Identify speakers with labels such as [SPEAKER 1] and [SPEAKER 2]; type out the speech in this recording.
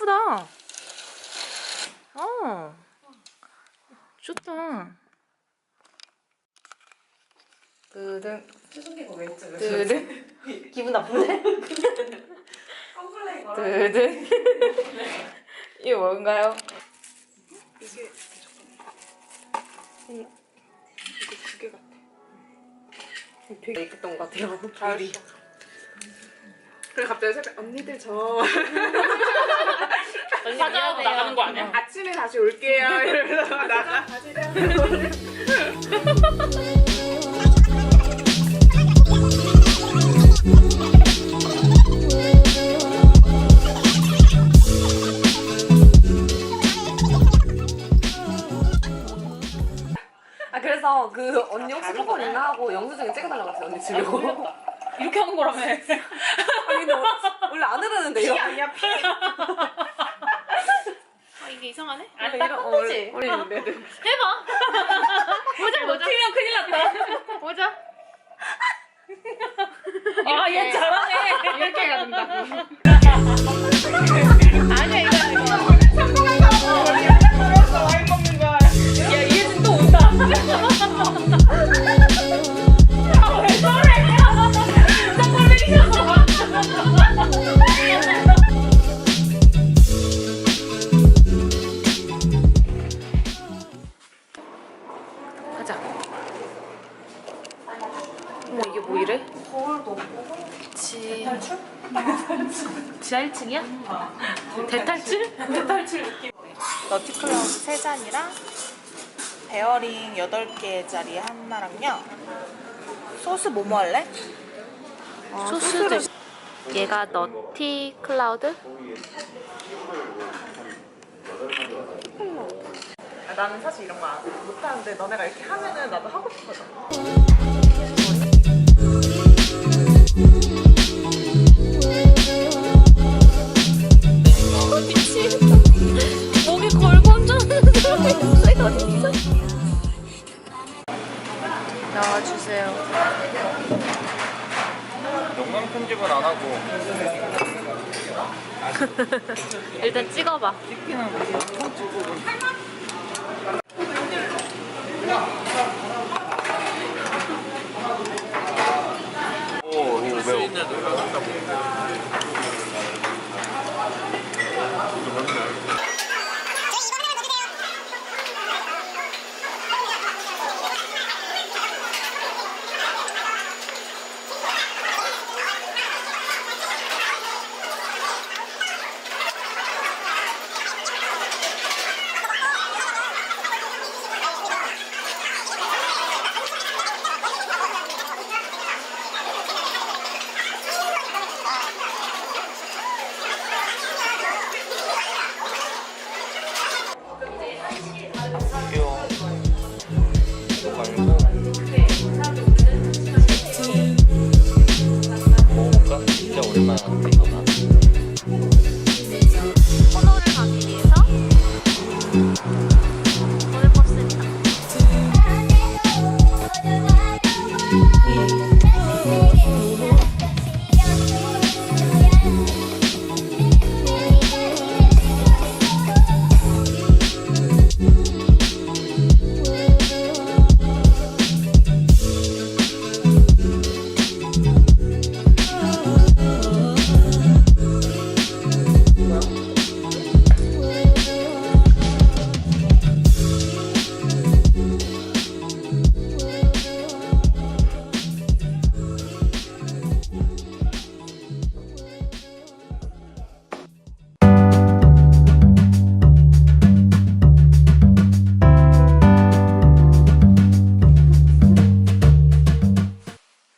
[SPEAKER 1] 이쁘다. 어. 좋다. 뜨든.
[SPEAKER 2] 수송이가 기분 나쁜데?
[SPEAKER 1] 컴플레인 걸어.
[SPEAKER 2] 이게 뭔가요?
[SPEAKER 3] 이게 음. 이거 그게 같아.
[SPEAKER 2] 되게 예뻤던 것 같아요.
[SPEAKER 3] 아, 잘 그래 갑자기 새벽 언니들 저.
[SPEAKER 4] 사자하고 나가는 거 아니야?
[SPEAKER 3] 아침에 다시 올게요. 이러면서 나가.
[SPEAKER 2] 아 그래서 그 언니 혹시 폰폰 있나 하고 영수증에 찍어달라고 했어요 언니 주려고.
[SPEAKER 4] 이렇게 하는 거라며.
[SPEAKER 2] 아니 원- 원래 안 흐르는데 이거.
[SPEAKER 3] 아니야 피.
[SPEAKER 4] 아, 이게 이상하네? 아, 딱
[SPEAKER 2] 어. 원래 원래 있는데.
[SPEAKER 4] 해봐. 보자, 보자. 틀리면 큰일 났다. 보자. 아, 얘 잘하네. 이렇게 해야 된다고.
[SPEAKER 2] 가자. 어머 이게 뭐 이래?
[SPEAKER 4] 지... 지하 1층이야? 대탈출? 대탈출 느낌.
[SPEAKER 5] 너티클라우드 3잔이랑 베어링 8개짜리 하나랑요 소스 뭐뭐 할래?
[SPEAKER 4] 소스도 얘가 너티 클라우드?
[SPEAKER 3] 아, 나는 사실 이런 거 안- 못하는데 너네가 이렇게 하면은 나도 하고 싶어져.
[SPEAKER 4] 목이 걸고 혼자는 사람이 어디 있어? 나와주세요.
[SPEAKER 6] 영상 편집은 안 하고
[SPEAKER 4] 일단 찍어봐.
[SPEAKER 6] 오